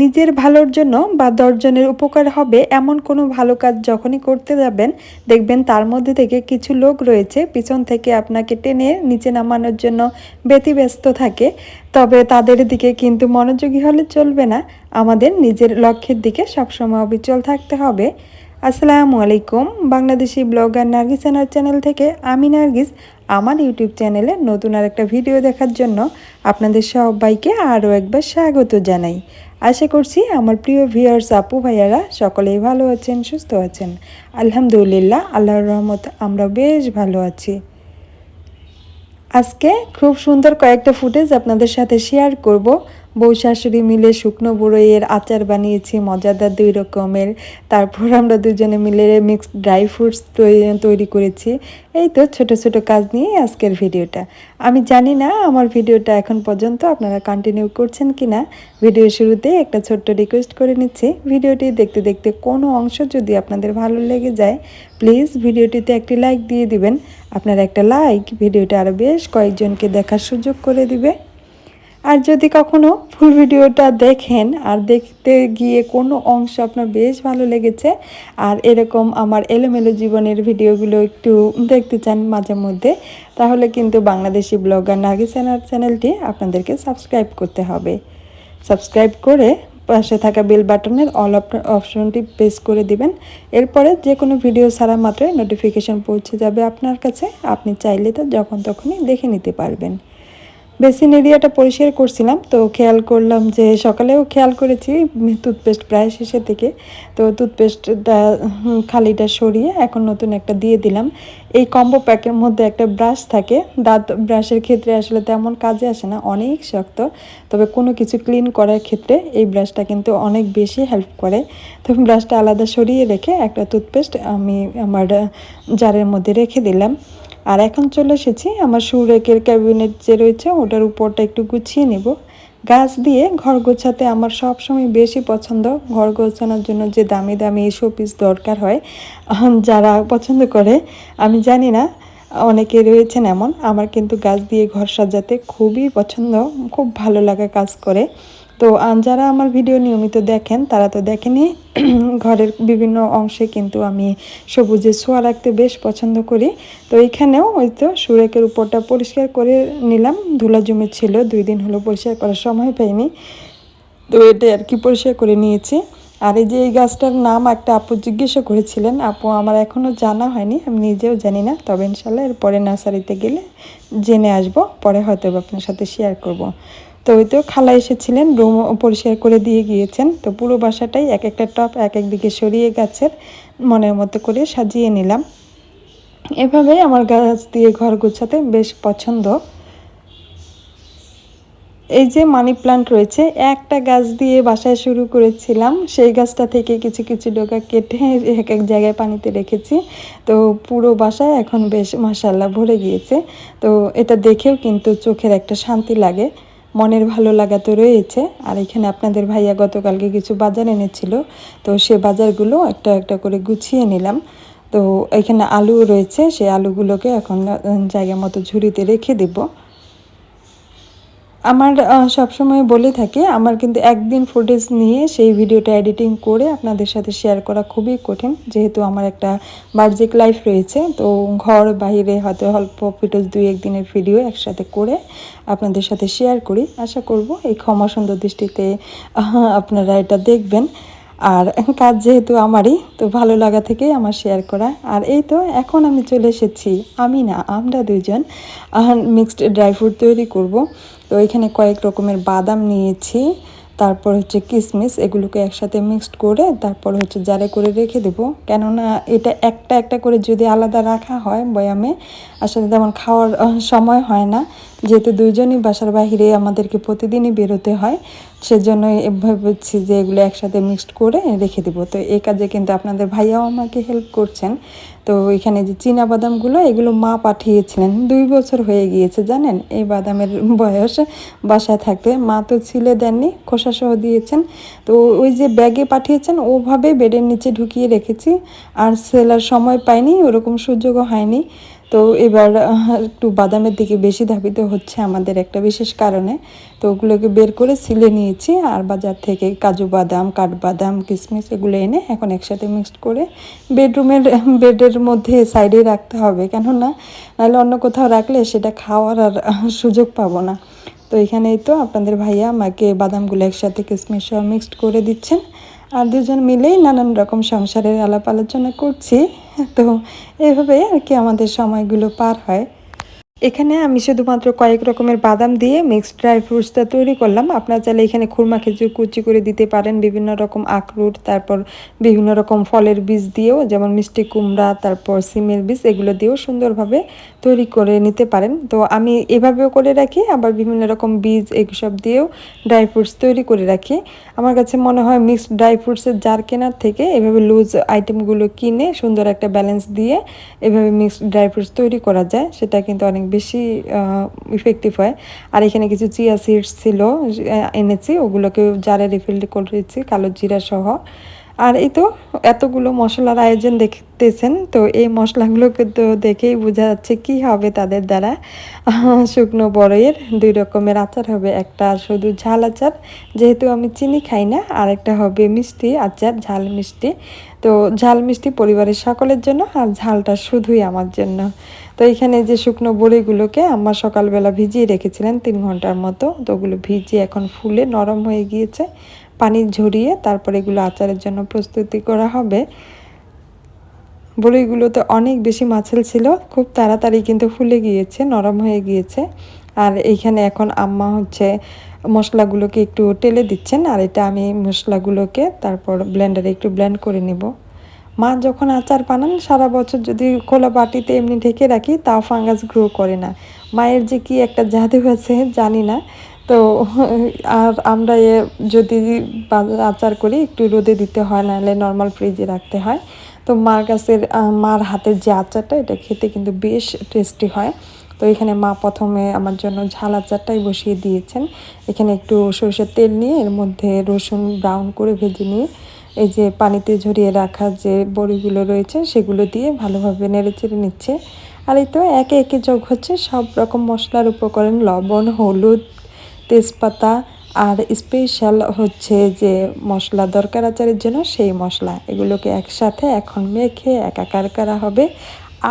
নিজের ভালোর জন্য বা দশজনের উপকার হবে এমন কোনো ভালো কাজ যখনই করতে যাবেন, দেখবেন তার মধ্যে থেকে কিছু লোক রয়েছে, পিছন থেকে আপনাকে টেনে নিচে নামানোর জন্য ব্যতিব্যস্ত থাকে। তবে তাদের দিকে কিন্তু মনোযোগী হলে চলবে না, আমাদের নিজের লক্ষ্যের দিকে সবসময় অবিচল থাকতে হবে। আসসালামু আলাইকুম, Bangladeshi blogger Nargis channel channel থেকে আমি নার্গিস, আমার ইউটিউব চ্যানেলে নতুন আর একটা ভিডিও দেখার জন্য আপনাদের সবাইকে আরও একবার স্বাগত জানাই। আশা করছি আমার প্রিয় ভিউয়ার্স আপু ভাইয়ারা সকলেই ভালো আছেন, সুস্থ আছেন। আলহামদুলিল্লাহ, আল্লাহর রহমত, আমরা বেশ ভালো আছি। আজকে খুব সুন্দর কয়েকটা ফুটেজ আপনাদের সাথে শেয়ার করব। বউ শাশুড়ি মিলে শুকনো বড়ইয়ের আচার বানিয়েছি, মজাদার দুই রকমের। তারপর আমরা দুজনে মিলে মিক্সড ড্রাই ফ্রুটস তৈরি করেছি। এই তো ছোট ছোট কাজ নিয়ে আজকের ভিডিওটা। আমি জানি না আমার ভিডিওটা এখন পর্যন্ত আপনারা কন্টিনিউ করছেন কি না ভিডিও শুরুতে একটা ছোট্ট রিকোয়েস্ট করে নিচ্ছি। ভিডিওটি দেখতে দেখতে কোনো অংশ যদি আপনাদের ভালো লেগে যায় প্লিজ ভিডিওটিতে একটি লাইক দিয়ে দিবেন। আপনার একটা লাইক ভিডিওটা আরও বেশ কয়েকজনকে দেখার সুযোগ করে দিবে। আর যদি কখনো ফুল ভিডিওটা দেখেন আর দেখতে গিয়ে কোনো অংশ আপনার বেশ ভালো লেগেছে, আর এরকম আমার এলোমেলো জীবনের ভিডিওগুলো একটু দেখতে চান মাঝে মধ্যে, তাহলে কিন্তু বাংলাদেশি ব্লগার নাগিসানার চ্যানেলটি আপনাদেরকে সাবস্ক্রাইব করতে হবে। সাবস্ক্রাইব করে পাশে থাকা বেল বাটনের অল অপশনটি প্রেস করে দিবেন, এরপরে যে কোনো ভিডিও ছাড়া মাত্রই নোটিফিকেশন পৌঁছে যাবে আপনার কাছে, আপনি চাইলে তো যখন তখনই দেখে নিতে পারবেন। বেসিন এরিয়াটা পরিষ্কার করছিলাম, তো খেয়াল করলাম যে সকালেও খেয়াল করেছি টুথপেস্ট প্রায় শেষের থেকে তো টুথপেস্টটা খালিটা সরিয়ে এখন নতুন একটা দিয়ে দিলাম। এই কম্বো প্যাকের মধ্যে একটা ব্রাশ থাকে, দাঁত ব্রাশের ক্ষেত্রে আসলে তেমন কাজে আসে না, অনেক শক্ত, তবে কোনো কিছু ক্লিন করার ক্ষেত্রে এই ব্রাশটা কিন্তু অনেক বেশি হেল্প করে। তো ব্রাশটা আলাদা সরিয়ে রেখে একটা টুথপেস্ট আমি আমার, জারের মধ্যে রেখে দিলাম। আর এখন চলে এসেছি আমার সুরেকের ক্যাবিনেট যে রয়েছে ওটার উপরটা একটু গুছিয়ে নেব। গাছ দিয়ে ঘর গোছাতে আমার সবসময় বেশি পছন্দ। ঘর গোছানোর জন্য যে দামি দামি শোপিস দরকার হয় যারা পছন্দ করে। আমি জানি না, অনেকে রয়েছেন এমন। আমার কিন্তু গাছ দিয়ে ঘর সাজাতে খুবই পছন্দ। খুব ভালো লাগা কাজ করে। তো যারা আমার ভিডিও নিয়মিত দেখেন, তারা তো দেখেনি ঘরের বিভিন্ন অংশে কিন্তু আমি সবুজে ছোঁয়া রাখতে বেশ পছন্দ করি। তো এইখানেও ওই তো সুরেকের উপরটা পরিষ্কার করে নিলাম। ধুলা জমে ছিল দুই দিন হলো পরিষ্কার করার সময় পাইনি। তো, এটা আর কি পরিষ্কার করে নিয়েছি। আর এই যে এই গাছটার নাম একটা আপু জিজ্ঞাসা করেছিলেন, আপু, আমার এখনও জানা হয়নি, আমি নিজেও জানি না, তবে ইনশাল্লাহ এরপরে নার্সারিতে গেলে জেনে আসব, পরে হয়তো আপনার সাথে শেয়ার করব। তো ওই তো খালা এসেছিলেন রুম পরিষ্কার করে দিয়ে গিয়েছেন। তো পুরো বাসাটাই এক একটা টপ এক এক দিকে সরিয়ে গাছের মনের মতো করে সাজিয়ে নিলাম। এভাবে আমার গাছ দিয়ে ঘর গোছাতে বেশ পছন্দ। এই যে মানি প্লান্ট রয়েছে, একটা গাছ দিয়ে বাসায় শুরু করেছিলাম। সেই গাছটা থেকে কিছু কিছু ডোকা কেটে এক এক জায়গায় পানিতে রেখেছি। তো পুরো বাসায় এখন বেশ মাসাল্লাহ ভরে গিয়েছে। তো এটা দেখেও কিন্তু চোখের একটা শান্তি লাগে। মনের ভালো লাগা তো রয়েছে। আর এখানে আপনাদের ভাইয়া গতকালকে কিছু বাজার এনেছিল। তো সে বাজারগুলো একটা একটা করে গুছিয়ে নিলাম। তো এখানে আলু রয়েছে। সেই আলুগুলোকে এখন জায়গা মতো ঝুড়িতে রেখে দেবো। আমার সবসময় বলে থাকি, আমার কিন্তু একদিন ফুটেজ নিয়ে সেই ভিডিওটা এডিটিং করে আপনাদের সাথে শেয়ার করা খুবই কঠিন, যেহেতু আমার একটা বার্জিক লাইফ রয়েছে। তো ঘর বাহিরে হয়তো অল্প ফুটেজ দুই একদিনের ভিডিও একসাথে করে আপনাদের সাথে শেয়ার করি। আশা করব এই ক্ষমা সুন্দর দৃষ্টিতে আপনারা এটা দেখবেন। আর কাজ যেহেতু আমারই, তো ভালো লাগা থেকেই আমার শেয়ার করা। আর এই তো, এখন আমি চলে এসেছি, আমি না, আমরা দুজন মিক্সড ড্রাই ফ্রুট তৈরি করব। তো এখানে কয়েক রকমের বাদাম নিয়েছি, তারপর হচ্ছে কিশমিশ এগুলোকে একসাথে মিক্সড করে তারপর হচ্ছে জারে করে রেখে দেবো। কেননা এটা একটা একটা করে যদি আলাদা রাখা হয় বয়ামে, আসলে তেমন খাওয়ার সময় হয় না। যেহেতু দুইজনই বাসার বাহিরে আমাদেরকে প্রতিদিনই বেরোতে হয়, সেজন্য ভাবছি যে এগুলো একসাথে মিক্সড করে রেখে দেবো। তো এই কাজে কিন্তু আপনাদের ভাইয়াও আমাকে হেল্প করছেন। তো এখানে যে চীনা বাদামগুলো, এগুলো মা পাঠিয়েছিলেন। দুই বছর হয়ে গিয়েছে, জানেন? এই বাদামের বয়স বাসায় থাকতে। মা তো ছিলে দেননি, খোসাসহ দিয়েছেন। তো ওই যে ব্যাগে পাঠিয়েছেন, ওভাবে বেডের নিচে ঢুকিয়ে রেখেছি। আর সেলার সময় পাইনি, ওরকম সুযোগও হয়নি। তো এবার একটু বাদামের দিকে বেশি ধাবিত হচ্ছে আমাদের একটা বিশেষ কারণে। তো ওগুলোকে বের করে সিলে নিয়েছি আর বাজার থেকে কাজু বাদাম, কাঠবাদাম, কিশমিশ এগুলো এনে এখন একসাথে মিক্সড করে বেডরুমের বেডের মধ্যে সাইডে রাখতে হবে। কেননা, নাহলে অন্য কোথাও রাখলে সেটা খাওয়ার আর সুযোগ পাবো না। তো এখানেই তো আপনাদের ভাইয়া আমাকে বাদামগুলো একসাথে কিশমিশ সহ মিক্সড করে দিচ্ছেন। আর দুজন মিলেই নানান রকম সংসারের আলাপ আলোচনা করছি। তো এভাবে আর কি আমাদের সময়গুলো পার হয়। এখানে আমি শুধুমাত্র কয়েক রকমের বাদাম দিয়ে মিক্সড ড্রাই ফ্রুটসটা তৈরি করলাম। আপনারা চাইলে এখানে খুরমা খেজুর কুচি করে দিতে পারেন, বিভিন্ন রকম আখরুট, তারপর বিভিন্ন রকম ফলের বীজ দিয়েও, যেমন মিষ্টি কুমড়া, তারপর সিমের বীজ, এগুলো দিয়েও সুন্দরভাবে তৈরি করে নিতে পারেন। তো আমি এভাবেও করে রাখি, আবার বিভিন্ন রকম বীজ এসব দিয়েও ড্রাই ফ্রুটস তৈরি করে রাখি। আমার কাছে মনে হয় মিক্সড ড্রাই ফ্রুটসের জার কেনার থেকে এভাবে লুজ আইটেমগুলো কিনে সুন্দর একটা ব্যালেন্স দিয়ে এভাবে মিক্সড ড্রাই ফ্রুটস তৈরি করা যায়, সেটা কিন্তু অনেক বেশি ইফেক্টিভ হয়। আর এখানে কিছু চিয়া সিডস ছিল এনেছি, ওগুলোকে জারে রিফিল করেছি কালো জিরা সহ। আর এই তো এতগুলো মশলার আয়োজন দেখতেছেন, তো এই মশলাগুলোকে তো দেখেই বোঝা যাচ্ছে কি হবে তাদের দ্বারা। শুকনো বড়ইয়ের দুই রকমের আচার হবে, একটা শুধু ঝাল আচার, যেহেতু আমি চিনি খাই না আর একটা হবে মিষ্টি আচার, ঝাল মিষ্টি। তো ঝাল মিষ্টি পরিবারের সকলের জন্য, আর ঝালটা শুধুই আমার জন্য। তো এখানে যে শুকনো বড়িগুলোকে আমার সকালবেলা ভিজিয়ে রেখেছিলেন তিন ঘণ্টার মতো, তো ওগুলো ভিজিয়ে এখন ফুলে নরম হয়ে গিয়েছে। পানি ঝরিয়ে তারপর এগুলো আচারের জন্য প্রস্তুতি করা হবে। বড়িগুলোতে অনেক বেশি মাছেল ছিল, খুব তাড়াতাড়ি কিন্তু ফুলে গিয়েছে, নরম হয়ে গিয়েছে। আর এইখানে এখন আম্মা হচ্ছে মশলাগুলোকে একটু টেলে দিচ্ছেন, আর এটা আমি মশলাগুলোকে তারপর ব্লেন্ডারে একটু ব্লেন্ড করে নেব। মা যখন আচার বানান, সারা বছর যদি খোলা বাটিতে এমনি ঢেকে রাখি, তাও ফাঙ্গাস গ্রো করে না। মায়ের যে কি একটা জাদু আছে, জানি না। তো আর আমরা এ যদি আচার করি, একটু রোদে দিতে হয়, নাহলে নর্মাল ফ্রিজে রাখতে হয়। তো মার কাছের মার হাতের যে আচারটা, এটা খেতে কিন্তু বেশ টেস্টি হয়। তো এখানে মা প্রথমে আমার জন্য ঝাল আচারটাই বসিয়ে দিয়েছেন। এখানে একটু সরষের তেল নিয়ে, এর মধ্যে রসুন ব্রাউন করে ভেজে নিয়ে এই যে পানিতে ঝরিয়ে রাখা যে বড়িগুলো রয়েছে, সেগুলো দিয়ে ভালোভাবে নেড়ে চেড়ে নিচ্ছে। আর এই তো একে একে যোগ হচ্ছে সব রকম মশলার উপকরণ, লবণ, হলুদ, তেজপাতা, আর স্পেশাল হচ্ছে যে মশলা দরকার আচারের জন্য, সেই মশলা। এগুলোকে একসাথে এখন মেখে একাকার করা হবে।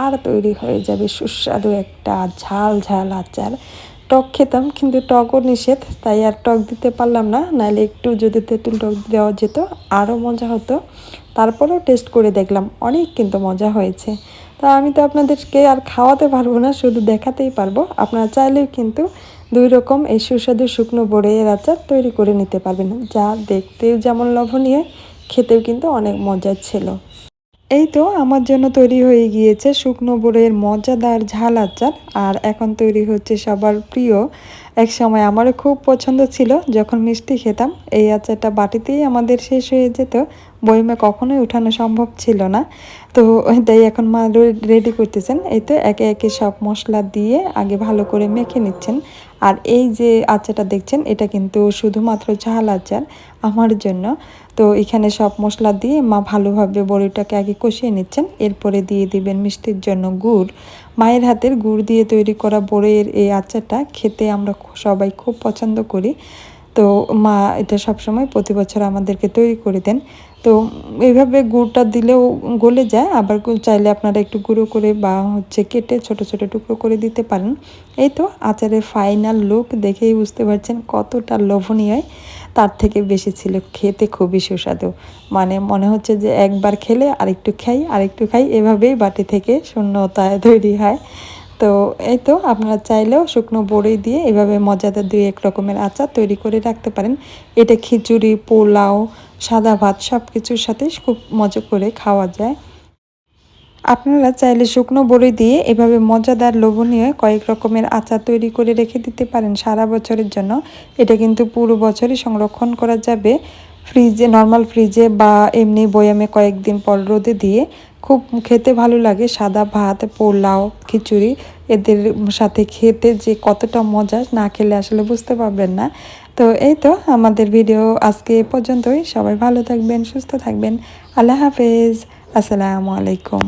আর তৈরি হয়ে যাবে সুস্বাদু একটা ঝাল ঝাল আচার। টক খেতাম, কিন্তু টকও নিষেধ, তাই আর টক দিতে পারলাম না। নাহলে একটু যদি তেঁতুল টক দেওয়া যেত, আরও মজা হতো। তারপরেও টেস্ট করে দেখলাম, অনেক কিন্তু মজা হয়েছে। তা আমি তো আপনাদেরকে আর খাওয়াতে পারব না, শুধু দেখাতেই পারব। আপনারা চাইলেও কিন্তু দুই রকম এই সুস্বাদু শুকনো বড়ইয়ের আচার তৈরি করে নিতে পারবেন। যা দেখতেও যেমন লোভনীয়, খেতেও কিন্তু অনেক মজার ছিল। এই তো আমার জন্য তৈরি হয়ে গিয়েছে শুকনো বড়ের মজাদার ঝাল আচার। আর এখন তৈরি হচ্ছে সবার প্রিয়। এক সময় আমারও খুব পছন্দ ছিল যখন মিষ্টি খেতাম। এই আচারটা বাটিতেই আমাদের শেষ হয়ে যেত। বইমে কখনোই উঠানো সম্ভব ছিল না। তো তাই এখন মা রেডি করতেছেন। এই তো একে একে সব মশলা দিয়ে আগে ভালো করে মেখে নিচ্ছেন। আর এই যে আচারটা দেখছেন, এটা কিন্তু শুধুমাত্র ঝাল আচার আমার জন্য। তো এখানে সব মশলা দিয়ে মা ভালোভাবে বড়িটাকে আগে কষিয়ে নিচ্ছেন। এরপরে দিয়ে দিবেন মিষ্টির জন্য গুড়। মায়ের হাতের গুড় দিয়ে তৈরি করা বড়ির এই আচারটা খেতে আমরা সবাই খুব পছন্দ করি। তো মা এটা সবসময় প্রতি বছর আমাদেরকে তৈরি করে দেন। তো এইভাবে গুড়টা দিলেও গলে যায়। আবার চাইলে আপনারা একটু গুঁড়ো করে বা হচ্ছে কেটে ছোট ছোট টুকরো করে দিতে পারেন। এই তো আচারের ফাইনাল লুক দেখেই বুঝতে পারছেন কতটা লোভনীয়। তার থেকে বেশি ছিল খেতে খুবই সুস্বাদু। মানে মনে হচ্ছে যে একবার খেলে আরেকটু খাই আরেকটু খাই। এভাবেই বাটি থেকে শূন্যতায় তৈরি হয়। তো এই তো আপনারা চাইলেও শুকনো বড়ি দিয়ে এভাবে মজাদার দুই এক রকমের আচার তৈরি করে রাখতে পারেন। এটা খিচুড়ি, পোলাও, সাদা ভাত সব কিছুর সাথে খুব মজা করে খাওয়া যায়। আপনারা চাইলে শুকনো বড়ি দিয়ে এভাবে মজাদার লোভনীয় কয়েক রকমের আচার তৈরি করে রেখে দিতে পারেন সারা বছরের জন্য। এটা কিন্তু পুরো বছরই সংরক্ষণ করা যাবে। ফ্রিজে নর্মাল ফ্রিজে বা এমনি বয়ামে কয়েকদিন পর রোদে দিয়ে খুব খেতে ভালো লাগে, সাদা ভাত, পোলাও, খিচুড়ি। এদের সাথে খেতে যে কতটা মজা না খেলে আসলে বুঝতে পারবেন না। তো এই তো আমাদের ভিডিও আজকে এ পর্যন্তই। সবাই ভালো থাকবেন, সুস্থ থাকবেন। আল্লাহ হাফেজ। আসসালামু আলাইকুম।